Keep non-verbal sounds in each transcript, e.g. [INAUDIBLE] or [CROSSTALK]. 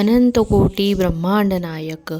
अनंतकोटी ब्रह्मांड नायक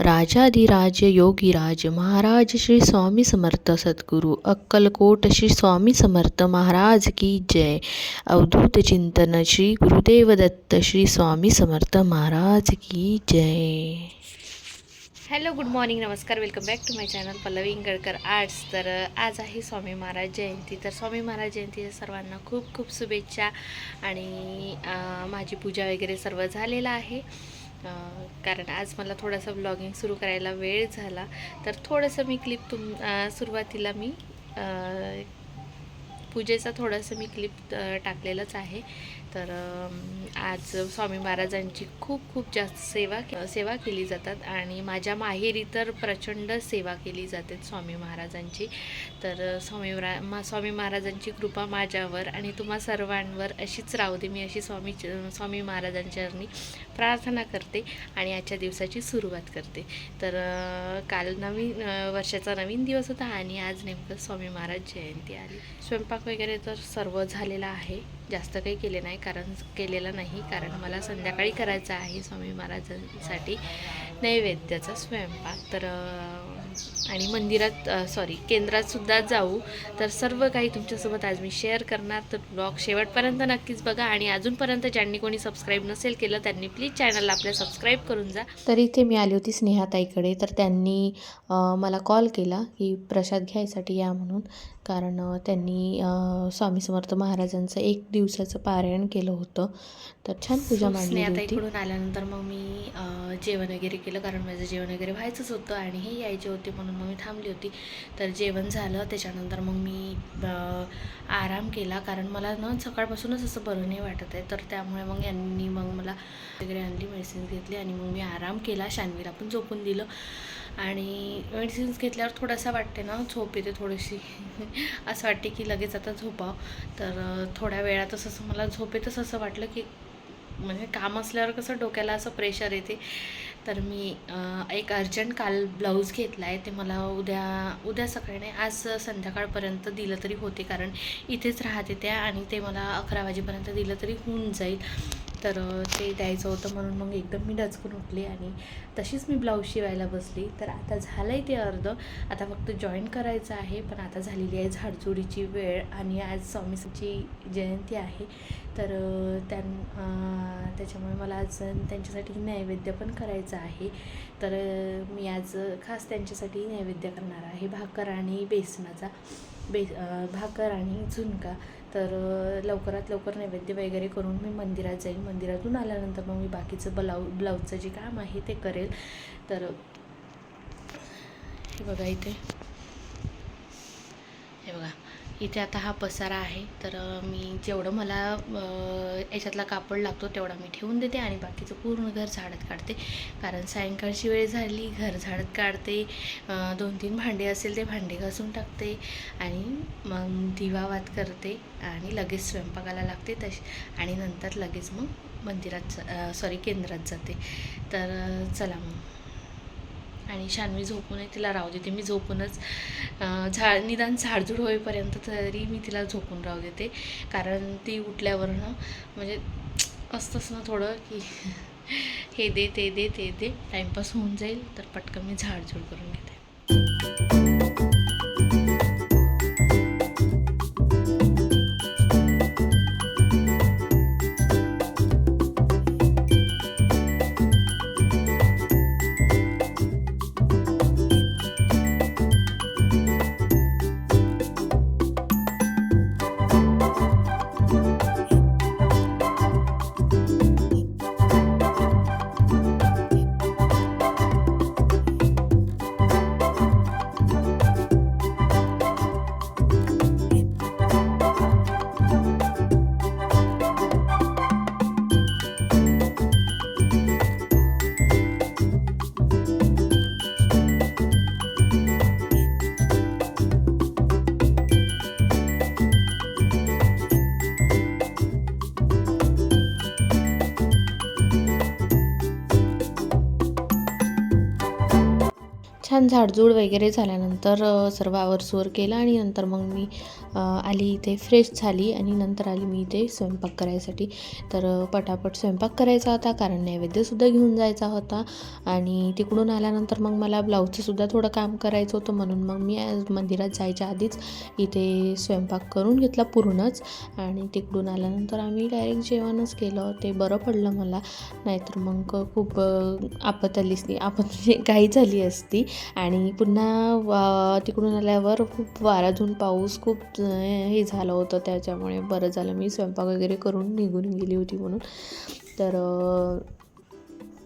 राजाधिराज योगीराज महाराज श्री स्वामी समर्थ सद्गुरू अक्कलकोट श्री स्वामी समर्थ महाराज की जय अवधूत चिंतन श्री गुरुदेव दत्त श्री स्वामी समर्थ महाराज की जय। हॅलो गुड मॉर्निंग नमस्कार welcome back to my channel Pallavi Ingalkar arts. तर आज आहे स्वामी महाराज जयंती. तर स्वामी महाराज जयंतीच्या सर्वांना खूप खूप शुभेच्छा आणि माझी पूजा वगैरे सर्व झालेलं आहे. कारण आज मला थोडासा ब्लॉगिंग सुरू करायला वेळ झाला. तर थोडंसं मी क्लिप तुम सुरुवातीला मी पूजेचा थोडंसं मी क्लिप टाकलेलंच आहे. तर आज स्वामी महाराजांची खूप खूप जास्त सेवा सेवा केली जातात आणि माझ्या माहेरी तर प्रचंड सेवा केली जाते स्वामी महाराजांची. तर स्वामी मा स्वामी महाराजांची कृपा माझ्यावर आणि तुम्हा सर्वांवर अशीच राहू दे. मी अशी स्वामी स्वामी महाराजांच्यानी प्रार्थना करते आणि आजच्या दिवसाची सुरुवात करते. तर काल नवीन वर्षाचा नवीन दिवस होता आणि आज नेमकं स्वामी महाराज जयंती आली. स्वयंपाक वगैरे तर सर्व झालेला आहे. जास्त काही केले नाही कारण केलेलं नाही कारण मला संध्याकाळी करायचं आहे स्वामी महाराजांसाठी नैवेद्याचा स्वयंपाक. तर आणि मंदिरात सॉरी केंद्रात सुद्धा जाऊ. तर सर्व काही तुमच्यासोबत आज मी शेअर करणार. तर ब्लॉग शेवटपर्यंत नक्कीच बघा. आणि अजूनपर्यंत ज्यांनी कोणी सबस्क्राईब नसेल केलं त्यांनी प्लीज चॅनलला आपल्या सबस्क्राईब करून जा. तर इथे मी आली होती स्नेहाताईकडे. तर त्यांनी मला कॉल केला की प्रसाद घ्यायसाठी या म्हणून. कारण त्यांनी स्वामी समर्थ महाराजांचं एक दिवसाचं पारायण केलं होतं. तर छान पूजा मांडली होती. इकडून आल्यानंतर मग मी जेवण वगैरे केलं. कारण माझं जेवण वगैरे व्हायचंच होतं आणि हे यायचे होते. म्हणून मग मी थांबली होती. तर जेवण झालं. त्याच्यानंतर मग मी आराम केला. कारण मला ना सकाळपासूनच असं बरं नाही वाटत आहे. तर त्यामुळे मग यांनी मग मला वगैरे आणली मेडिसिन्स घेतली आणि मग मी आराम केला. शानवीला पण झोपून दिलं. आणि मेडिसिन्स घेतल्यावर थोडासा वाटते ना झोप येते थोडीशी. [LAUGHS] असं वाटते की लगेच आता झोपाव. तर थोड्या वेळातच असं मला झोप येतच असं वाटलं की म्हणजे काम असल्यावर कसं डोक्याला असं प्रेशर येते. तर मी एक अर्जंट काल ब्लाऊज घेतला आहे ते मला उद्या उद्या सकाळी नाही आज संध्याकाळपर्यंत दिलं तरी होते कारण इथेच राहते त्या आणि ते मला अकरा वाजेपर्यंत दिलं तरी होऊन जाईल. तर ते द्यायचं होतं म्हणून मग एकदम मी डचकून उठले आणि तशीच मी ब्लाऊज शिवायला बसली. तर आता झालं आहे ते अर्ध. आता फक्त जॉईन करायचं आहे पण आता झालेली आहे झाडझुडीची वेळ आणि आज स्वामीची जयंती आहे. तर त्यां त्याच्यामुळे मला आज त्यांच्यासाठी नैवेद्य पण करायचं आहे. तर मी आज खास त्यांच्यासाठी नैवेद्य करणार आहे. भाकर आणि बेसनाचा बे भाकर आणि झुणका. तर लवकरात लवकर नैवेद्य वगैरे करून मी मंदिरात जाईल मंदिरातून आल्यानंतर मग मी बाकीचं ब्लाऊ ब्लाऊजचं जे काम आहे ते करेल. तर हे बघा इथे. हे बघा. इथे आता हा पसारा आहे. तर मी जेवढं मला याच्यातला कापड लागतो तेवढा मी ठेवून देते आणि बाकीचं पूर्ण घर झाडत काढते. कारण सायंकाळची वेळ झाली घर झाडत काढते दोन तीन भांडे असेल ते भांडे घासून टाकते आणि मग दिवा वात करते आणि लगेच स्वयंपाकाला लागते तशी. आणि नंतर लगेच मग मंदिरात सॉरी केंद्रात जाते. तर चला मग. आणि शानवी झोपून तिला राहू देते. मी झोपूनच झाड निदान झाडझूड होईपर्यंत तरी मी तिला झोपून राहू देते. कारण ती उठल्यावर ना म्हणजे असतंच ना थोडं की [LAUGHS] हे दे ते दे ते दे. टाईमपास होऊन जाईल तर पटकन मी झाडझूड करून घेते. छान झाडझूड वगैरे झाल्यानंतर सर्व आवरसुवर केलं आणि नंतर मग मी आली इथे फ्रेश झाली आणि नंतर आली मी इथे स्वयंपाक करायसाठी. तर पटापट स्वयंपाक करायचा होता कारण नैवेद्यसुद्धा घेऊन जायचा होता. आणि तिकडून आल्यानंतर मग मला ब्लाऊजचंसुद्धा थोडं काम करायचं होतं म्हणून मग मी मंदिरात जायच्या आधीच इथे स्वयंपाक करून घेतला पूर्णच. आणि तिकडून आल्यानंतर आम्ही डायरेक्ट जेवणच केलं ते बरं पडलं मला. नाहीतर मग खूप आपत आली असती आपत म्हणजे काही झाली असती. आणि पुन्हा वा तिकडून आल्यावर खूप वाराधून पाऊस खूप हे झालं होतं त्याच्यामुळे बरं झालं. मी स्वयंपाक वगैरे करून निघून गेली होती म्हणून. तर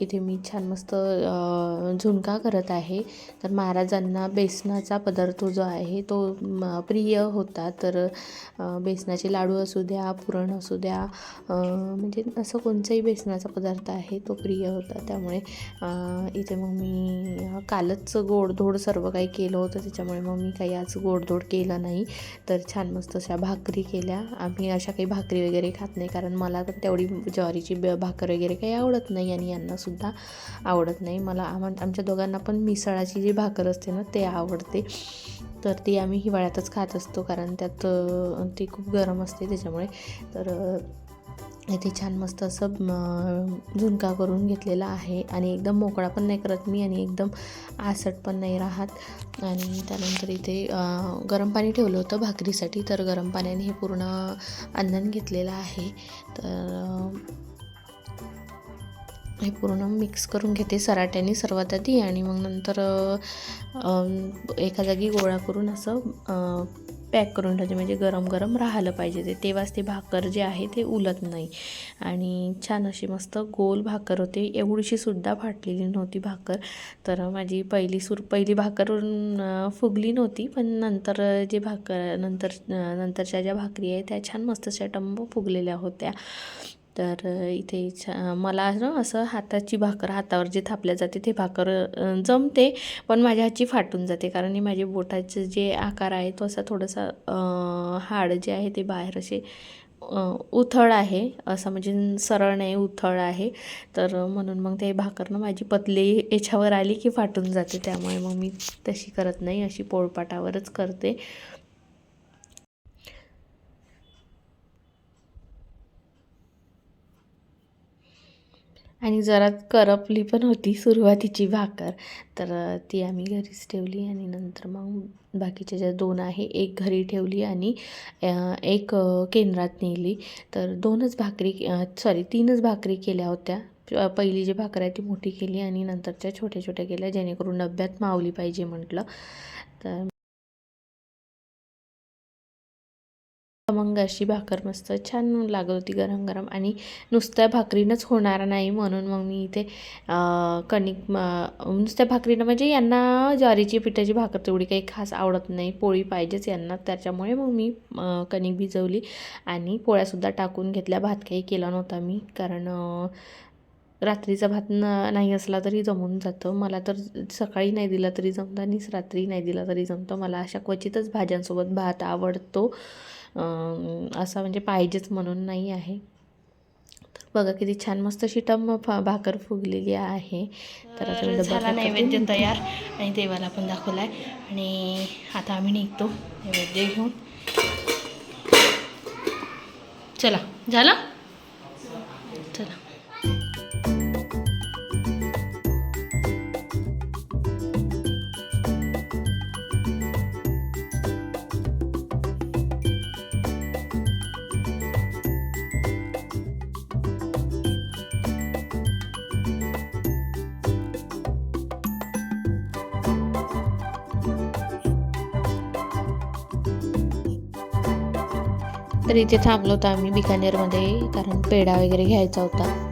इथे मी छान मस्त झुणका करत आहे. तर महाराजांना बेसनाचा पदार्थ जो आहे तो प्रिय होता. तर बेसनाचे लाडू असू द्या पुरण असू द्या म्हणजे असं कोणचाही बेसनाचा पदार्थ आहे तो प्रिय होता. त्यामुळे इथे मग मी कालच गोडधोड सर्व काही केलं होतं. त्याच्यामुळे मग मी काही आज गोडधोड केलं नाही. तर छान मस्त अशा भाकरी केल्या. आम्ही अशा काही भाकरी वगैरे खात नाही. कारण मला तर तेवढी ज्वारीची ब भाकर वगैरे काही आवडत नाही आणि सुद्धा आवडत नाही. मला आम आमच्या दोघांना पण मिसळाची जी भाकर असते ना ते आवडते. तर ती आम्ही हिवाळ्यातच खात असतो कारण त्यात ती खूप गरम असते त्याच्यामुळे. तर इथे छान मस्त असं झुणका करून घेतलेला आहे. आणि एकदम मोकळा पण नाही करत मी आणि एकदम आसट पण नाही राहत. आणि त्यानंतर इथे गरम पाणी ठेवलं होतं भाकरीसाठी. तर गरम पाण्याने हे पूर्ण अंदण घेतलेलं आहे. तर हे पूर्ण मिक्स करून घेते सराट्याने सर्वात आधी आणि मग नंतर एका जागी गोळा करून असं पॅक करून ठेवते. म्हणजे गरम गरम राहिलं पाहिजे ते. तेव्हाच ते भाकर जे आहे ते उलत नाही. आणि छान अशी मस्त गोल भाकर होते. एवढीशी सुद्धा फाटलेली नव्हती भाकर. तर माझी पहिली सुर पहिली भाकर फुगली नव्हती. पण नंतर जे भाकर नंतर नंतरच्या ज्या भाकरी आहे त्या छान मस्त अशा फुगलेल्या होत्या. तर इथे छा मला ना असं हाताची भाकर हातावर जे थापल्या जाते ते भाकर जमते पण माझ्या हातची फाटून जाते. कारण हे माझे बोटाचे जे आकार आहे तो असा थोडासा हाड जे आहे ते बाहेर असे उथळ आहे. असं म्हणजे सरळ नाही उथळ आहे. तर म्हणून मग ते भाकरनं माझी पतली याच्यावर आली की फाटून जाते. त्यामुळे मग मी तशी करत नाही. अशी पोळपाटावरच करते. आणि जरा करपली पण होती सुरुवातीची भाकर. तर ती आम्ही घरीच ठेवली आणि नंतर मग बाकीच्या ज्या दोन आहे एक घरी ठेवली आणि एक केंद्रात नेली. तर दोनच भाकरी सॉरी तीनच भाकरी केल्या होत्या. पहिली जी भाकर आहे ती मोठी केली आणि नंतरच्या छोट्या छोट्या केल्या जेणेकरून डब्यात मावली पाहिजे म्हटलं. तर मग अशी भाकर मस्त छान लागत होती गरम गरम आणि नुसत्या भाकरीनंच होणार नाही म्हणून मग मी इथे कणिक नुसत्या भाकरीनं म्हणजे यांना ज्वारीची पिठाची भाकर तेवढी काही खास आवडत नाही. पोळी पाहिजेच यांना. त्याच्यामुळे मग मी कणिक भिजवली आणि पोळ्यासुद्धा टाकून घेतल्या. भात काही केला नव्हता मी कारण रात्रीचा भात न नाही असला तरी जमून जातं. मला तर सकाळी नाही दिला तरी जमतं आणि रात्री नाही दिला तरी जमतं. मला अशा क्वचितच भाज्यांसोबत भात आवडतो. असा म्हणजे पाहिजेच म्हणून नाही आहे. तर बघा किती छान मस्त अशी भाकर फुगलेली आहे. तर आता झाला. नैवेद्य तयार आणि देवाला पण दाखवला आहे आणि आता आम्ही निघतो नैवेद्य घेऊन. चला झाला? तर इथे थांबलो होतो आम्ही बिकानेरमध्ये कारण पेढा वगैरे घ्यायचा होता.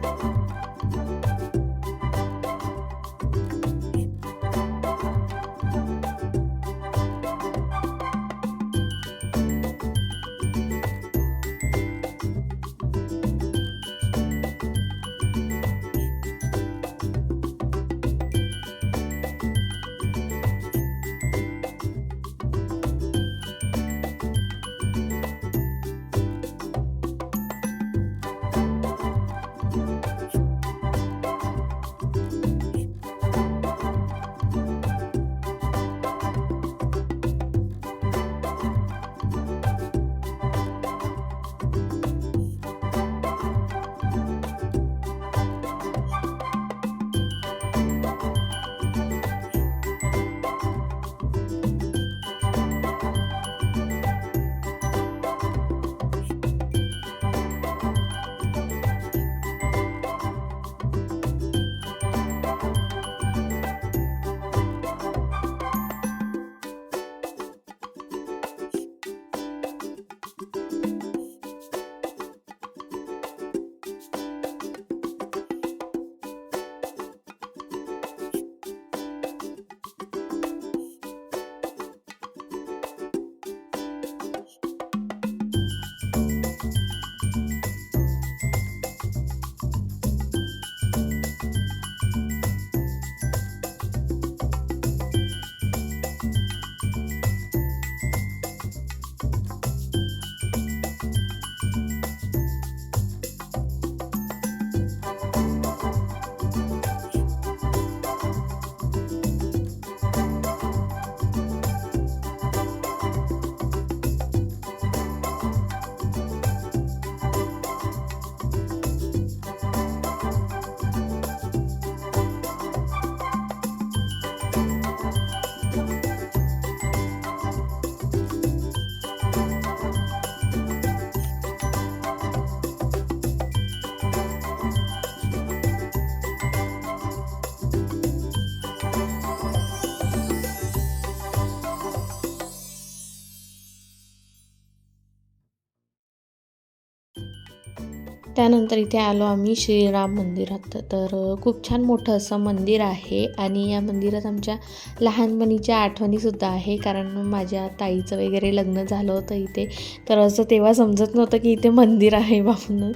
त्यानंतर इथे आलो आम्ही श्रीराम मंदिरात. तर खूप छान मोठं असं मंदिर आहे आणि या मंदिरात आमच्या लहानपणीच्या आठवणीसुद्धा आहे. कारण माझ्या ताईचं वगैरे लग्न झालं होतं इथे. तर असं तेव्हा समजत नव्हतं की इथे मंदिर आहे बा म्हणून.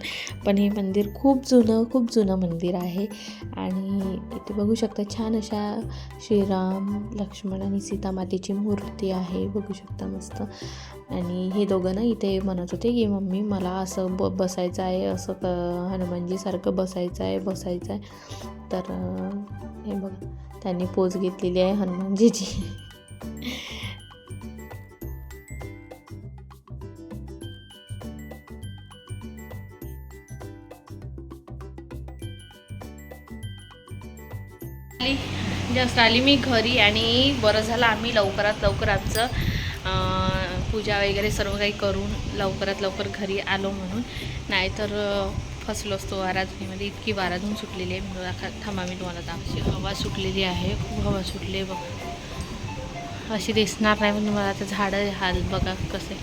पण हे मंदिर खूप जुनं खूप जुनं मंदिर आहे. आणि इथे बघू शकता छान अशा श्रीराम लक्ष्मण आणि सीतामातेची मूर्ती आहे. बघू शकता मस्त. आणि हे दोघं ना इथे म्हणत होते की मम्मी मला असं ब बसायचं आहे असं क हनुमानजीसारखं बसायचं आहे बसायचं आहे. तर हे बघा त्यांनी पोज घेतलेली आहे हनुमानजीची. आली. जस्ट आली मी घरी आणि बरं झालं आम्ही लवकरात लवकर आमचं पूजा वगैरे सर्व काही करून लवकरात लवकर घरी आलो म्हणून. नाहीतर फसलो असतो वाराधुनीमध्ये इतकी वाराधून सुटलेली आहे. म्हणून आता थांबा मी तुम्हाला दाखवते. हवा सुटलेली आहे. खूप हवा सुटली आहे बघ. अशी दिसणार नाही पण तुम्हाला आता झाडं हाल बघा कसे.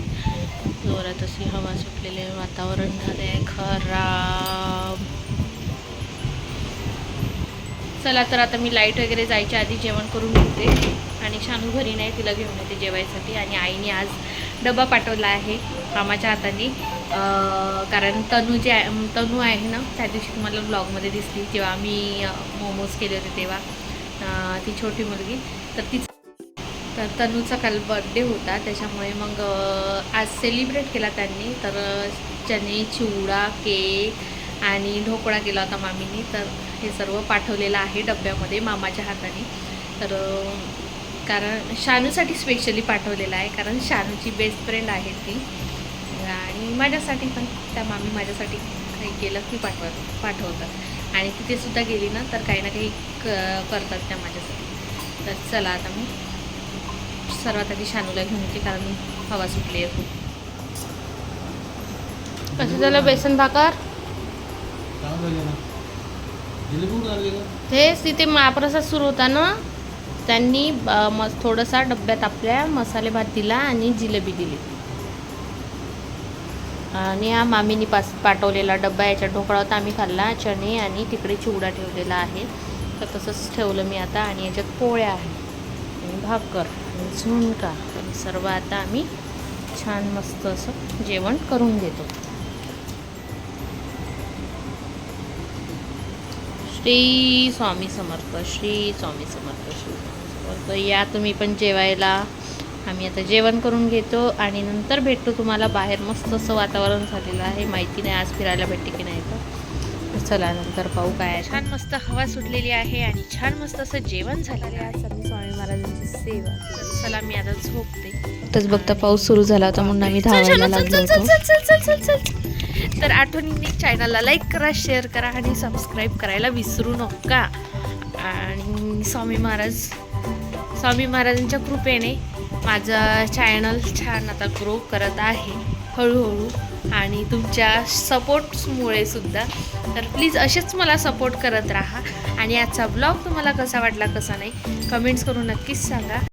जोरात अशी हवा सुटलेली आहे. वातावरण झालं आहे खराब. चला तर आता मी लाइट वगैरे जायच्या आधी जेवण करून घेते. आणि शानू घरी नाही तिला घेऊन येते जेवायसाठी. आणि आईने आज डबा पाठवला आहे मामाच्या हाताने. कारण तनू जे आहे तनू आहे ना त्या दिवशी तुम्हाला ब्लॉगमध्ये दिसली जेव्हा आम्ही मोमोज केले होते तेव्हा. ती छोटी मुलगी. तर ती तर तनूचा काल बर्थडे होता त्याच्यामुळे मग आज सेलिब्रेट केला त्यांनी. तर चने चणे चिवडा केक आणि ढोकळा केला होता मामीनी. तर हे सर्व पाठवलेलं आहे डब्यामध्ये मामाच्या हाताने. तर कारण शानूसाठी स्पेशली पाठवलेलं आहे कारण शानूची बेस्ट फ्रेंड आहे ती. आणि माझ्यासाठी पण त्या मामी माझ्यासाठी काही केलं की पाठवत पाठवतात. आणि तिथे सुद्धा गेली ना तर काही ना काही क करतात त्या माझ्यासाठी. तर चला आता मी सर्वात आधी शानूला घेऊन येते कारण हवा सुटली आहे खूप. कसं झालं बेसन भाकर? तेच तिथे महाप्रसाद सुरू होता ना. त्यांनी म मस थोडासा डब्यात आपल्या मसाले भात दिला आणि जिलेबी दिली. आणि हा मामीनी पास पाठवलेला डब्बा याच्या ढोकळा होता आम्ही खाल्ला चणे आणि तिकडे चिवडा ठेवलेला आहे. तर तसंच ठेवलं मी आता आणि याच्यात पोळ्या आहेत आणि भाकर आणि झुणका आणि सर्व आता आम्ही छान मस्त असं जेवण करून घेतो. श्री स्वामी समर्थ श्री स्वामी समर्थ श्री समर्थ या तुम्ही पण जेवायला. आम्ही आता जेवण करून घेतो आणि नंतर भेटतो तुम्हाला बाहेर. मस्त असं वातावरण झालेलं आहे. माहिती नाही आज फिरायला भेटते की नाही तर. तर चला नंतर पाहू काय. छान मस्त हवा सुटलेली आहे आणि छान मस्त असं जेवण झालेलं आहे. स्वामी महाराजांची सेवा तर चला मी आता झोपते. तच बघता पाऊस सुरू झाला होता म्हणून आम्ही धावायला लागलो होतो. तर आठवणीने चॅनलला लाईक करा शेअर करा आणि सबस्क्राईब करायला विसरू नका. आणि स्वामी महाराज स्वामी महाराजांच्या कृपेने माझं चॅनल छान आता ग्रो करत आहे हळूहळू. आणि तुमच्या सपोर्ट्समुळे सुद्धा. तर प्लीज असेच मला सपोर्ट करत राहा. आणि आजचा ब्लॉग तुम्हाला कसा वाटला कसा नाही कमेंट्स करून नक्कीच सांगा.